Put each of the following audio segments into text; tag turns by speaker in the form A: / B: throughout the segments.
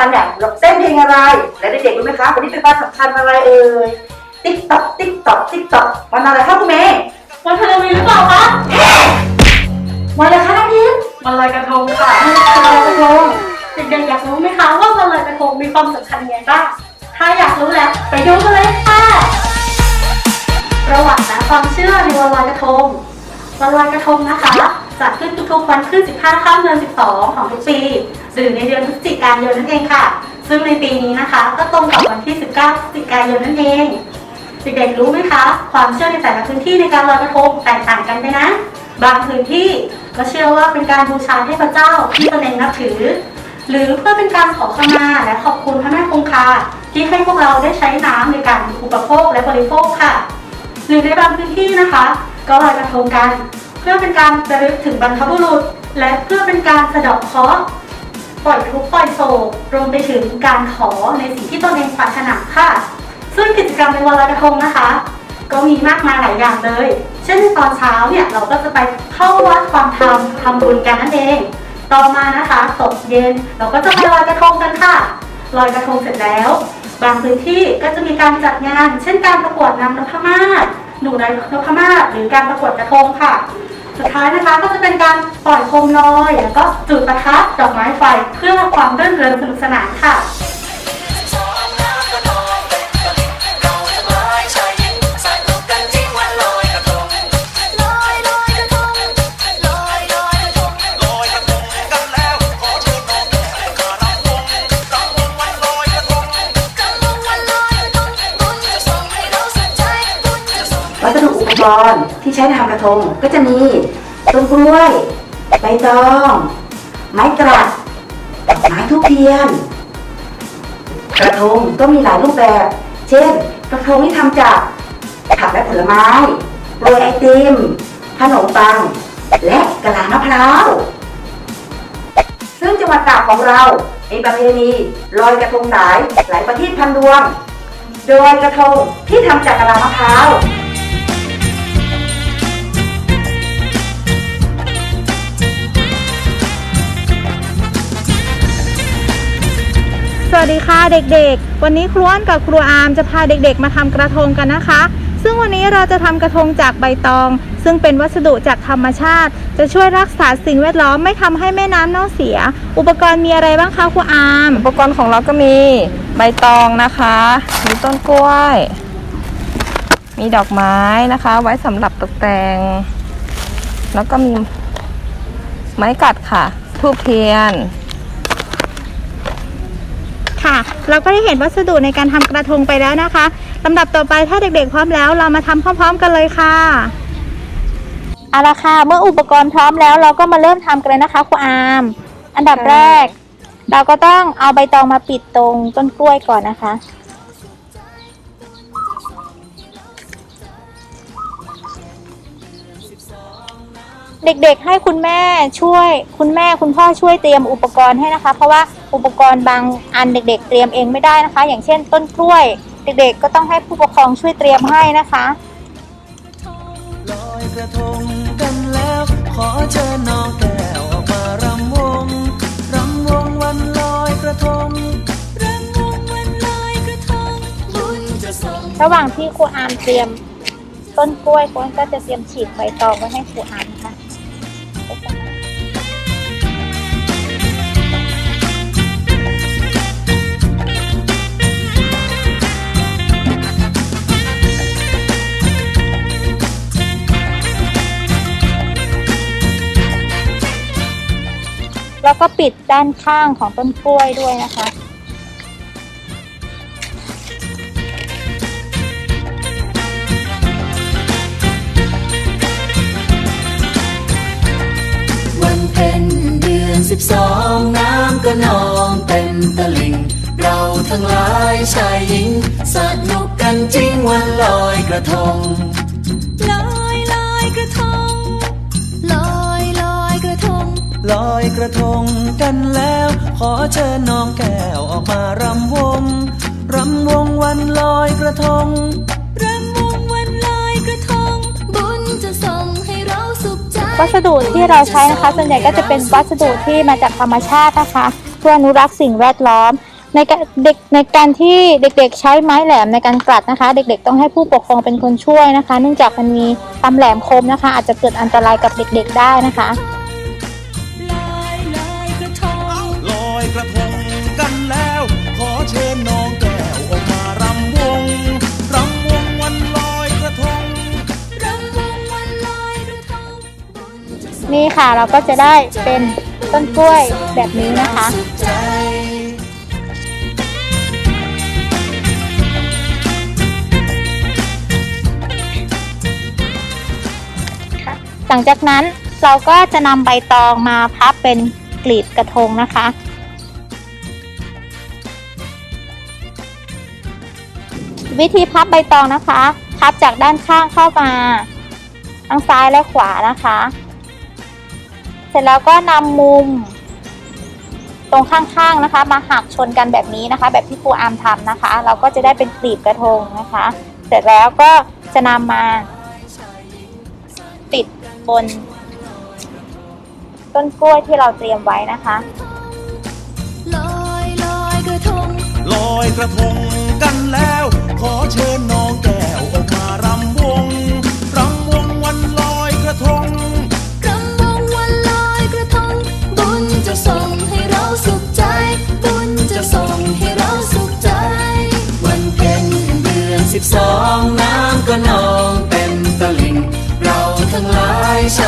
A: มาเนี่ยเราเต้นเพลงอะไร และเด็กๆรู้ไหมคะวันนี้เป็นวันสำคัญอะไรเอ่ยติ๊กต๊อกติ๊กต๊อกติ๊กต๊อกวันอะไรคะคุณเมย์
B: วันฮาโลวีนหรือเปล่าคะ
A: วันอะไรคะน้องพิม
B: วันลอยกระทงค่ะ
A: วันอะไรกระทง
B: เด็กๆอยากรู้ไหมคะว่าวันลอยกระทงมีความสำคัญยังไงบ้างถ้าอยากรู้แล้วไปดูกันเลยค่ะประวัติและความเชื่อในวันลอยกระทงวันลอยกระทงนะคะจัดขึ้นทุกๆวันขึ้น 15ค่ำเดือน 12 ของทุกปี หรือในเดือนพฤศจิกายนนั่นเองค่ะ ซึ่งในปีนี้นะคะ ก็ตรงกับวันที่ 19พฤศจิกายนนั่นเองเด็กๆรู้ไหมคะ ความเชื่อในแต่ละพื้นที่ในการลอยกระทงแตกต่างกันไปนะ บางพื้นที่ก็เชื่อว่าเป็นการบูชาเทพเจ้าที่ตนเองนับถือ หรือเพื่อเป็นการขอขมาและขอบคุณพระแม่คงคาที่ให้พวกเราได้ใช้น้ำในการอุปโภคและบริโภคค่ะ หรือในบางพื้นที่นะคะ ก็ลอยกระทงกัน เพื่อเป็นการระลึกถึงบรรพบุรุษ และเพื่อเป็นการสะดอกเคราะห์ ปล่อยทุกข์ปล่อยโศกรวมไปถึงการขอในสิ่งที่ตนเองปรารถนาค่ะ ซึ่งกิจกรรมในวันลอยกระทงนะคะ ก็มีมากมายหลายอย่างเลย เช่นตอนเช้าเนี่ยเราก็จะไปเข้าวัดฟังธรรมทำบุญกันนั่นเอง ต่อมานะคะตกเย็นเราก็จะไปลอยกระทงกันค่ะลอยกระทงเสร็จแล้ว บางพื้นที่ก็จะมีการจัดงาน เช่นการประกวดนำนพมาศหนูในนพมาศหรือการประกวดกระทงค่ะ สุดท้ายนะคะก็จะเป็นการปล่อยโคมลอย แล้วก็จุดประทัดดอกไม้ไฟเพื่อความรื่นเริงสนุกสนานค่ะ
C: กร
A: ณ์ที่ใช้ทำกระทงก็จะมีต้นกล้วย ใบตอง ไม้กระดไม้ทุบเทียน กระทงก็มีหลายรูปแบบ เช่น กระทงที่ทำจากผักและผลไม้โรยไอติม ขนมปัง และกะลามะพร้าว ซึ่งจังหวัดตากของเรามีประเพณีลอยกระทงหลายหลายประเทศพันดวง โดยกระทงที่ทำจากกะลามะพร้าว
D: วัสดีค่ะเด็กๆ วันนี้ครูอ้วนกับครูอาร์มจะพาเด็กๆ มาทำกระทงกันนะคะ ซึ่งวันนี้เราจะทำกระทงจากใบตอง ซึ่งเป็นวัสดุจากธรรมชาติ จะช่วยรักษาสิ่งแวดล้อมไม่ทำให้แม่น้ำเน่าเสีย อุปกรณ์มีอะไรบ้างคะครูอาร์ม
E: อุปกรณ์ของเราก็มีใบตองนะคะ มีต้นกล้วย มีดอกไม้นะคะ ไว้สำหรับตกแต่ง แล้วก็มีไม้กัดค่ะทูบเทียน
D: ค่ะ เราก็ได้เห็นวัสดุในการทำกระทงไปแล้วนะคะลำดับต่อไปถ้าเด็กๆพร้อมแล้ว เรามาทำพร้อมๆกันเลยค่ะเอาละค่ะ เมื่ออุปกรณ์พร้อมแล้ว เราก็มาเริ่มทำกันเลยนะคะครูอาร์มอันดับแรก เราก็ต้องเอาใบตองมาปิดตรงต้นกล้วยก่อนนะคะ เด็กๆให้คุณแม่ช่วย คุณแม่คุณพ่อช่วยเตรียมอุปกรณ์ให้นะคะ เพราะว่าอุปกรณ์บางอันเด็ก ๆ เตรียมเองไม่ได้นะคะ อย่างเช่น ต้นกล้วย เด็กๆ ก็ต้องให้ผู้ปกครองช่วยเตรียมให้นะคะ
F: ลอยกระทงกันแล้ว ขอเชิญน้องแก้วออกมารำวงรำวงวันลอยกระทง
C: รำวงวันลอยกระทงบุญจะส่ง
D: ระหว่างที่ครูอามเตรียม ต้นกล้วยครูอามก็จะเตรียมฉีกใบตองไว้ให้ครูอาม แล้วก็ปิดด้านข้างของต้นกล้วยด้วยนะคะ
F: วันเพ็ญเดือนสิบสองน้ำก็นองเต็มตลิ่ง เราทั้งหลายชายหญิง สนุกกันจริงวันลอยกระทง
C: ลอยกระทงกั
F: นแล้ว ขอเชิญน้องแก้วออกมารำวง รำวงวันลอยกระทง
C: รำวงวันลอยกระทง บุญจะส่งให้เราสุขใจ
D: วัสดุที่เราใช้นะคะ ส่วนใหญ่ก็จะเป็นวัสดุที่มาจากธรรมชาตินะคะเพื่ออนุรักษ์สิ่งแวดล้อมในการเด็กในการที่เด็กๆ ใช้ไม้แหลมในการกลัดนะคะ เด็กๆ ต้องให้ผู้ปกครองเป็นคนช่วยนะคะ เนื่องจากมันมีความแหลมคมนะคะ อาจจะเกิดอันตรายกับเด็กๆ ได้นะคะ
G: นี่
D: ค่ะเราก็จะได้เป็นต้นกล้วยแบบนี้นะคะหลังจากนั้นเราก็จะนำใบตองมาพับเป็นกลีบกระทงนะคะ วิธีพับใบตองนะคะ พับจากด้านข้างเข้ามา ทั้งซ้ายและขวานะคะ เสร็จแล้วก็นำมุม ตรงข้างๆนะคะ มาหักชนกันแบบนี้นะคะ แบบที่ครูอาร์มทำนะคะ เราก็จะได้เป็นกลีบกระทงนะคะ เสร็จแล้วก็จะนำมา ติดบน ต้นกล้วยที่เราเตรียมไว้นะคะ
C: ลอยลอยกระทง
G: ลอยกระทงกันแล้ว ขอเชิญน้องแก้ว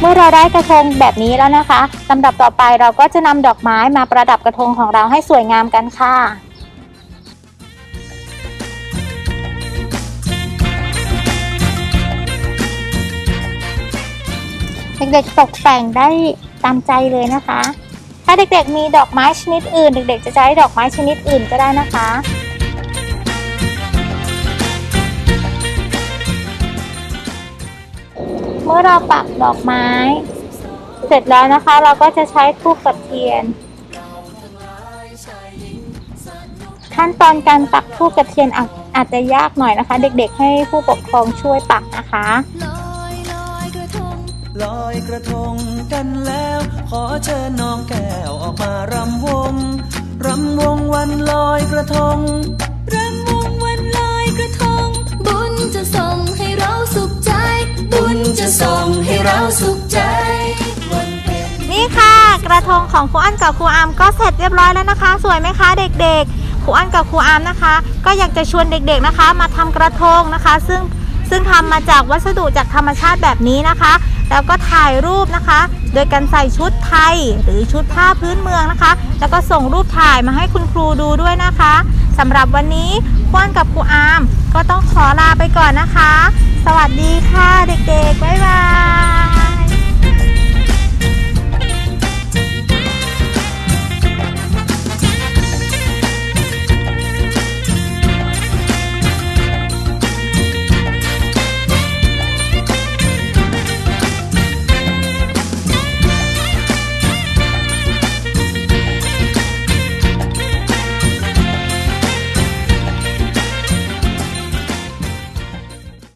D: เมื่อเราได้กระทงแบบนี้แล้วนะคะลำดับต่อไปเราก็จะนำดอกไม้มาประดับกระทงของเราให้สวยงามกันค่ะเด็กๆตกแต่งได้ตามใจเลยนะคะ ถ้าเด็กๆมีดอกไม้ชนิดอื่น เด็กๆจะใช้ดอกไม้ชนิดอื่นก็ได้นะคะ เมื่อเราปักดอกไม้ เสร็จแล้วนะคะ เราก็จะใช้ทูบกับเทียน ขั้นตอนการปักทูบกับเทียนอาจอาจจะยากหน่อยนะคะ เด็กๆ ให้ผู้ปกครองช่วยปักนะคะ
C: ลอยกระทง
F: กันแล้ว ขอเชิญน้องแก้วออกมารำวง รำวงวันลอยกระทง
C: จะส่งให้เราสุขใจ
F: นี่
D: ค่ะ กระทงของครูอั้นกับครูอามก็เสร็จเรียบร้อยแล้วนะคะ สวยไหมคะเด็กๆครูอั้นกับครูอามนะคะ ก็อยากจะชวนเด็กๆนะคะ มาทำกระทงนะคะ ซึ่งซึ่งทำมาจากวัสดุจากธรรมชาติแบบนี้นะคะ แล้วก็ถ่ายรูปนะคะ โดยการใส่ชุดไทยหรือชุดผ้าพื้นเมืองนะคะ แล้วก็ส่งรูปถ่ายมาให้คุณครูดูด้วยนะคะสำหรับวันนี้ครูอันกับครูอามก็ต้องขอลาไปก่อนนะคะ วัสดีค่ะเด็กๆ บ๊ายบาย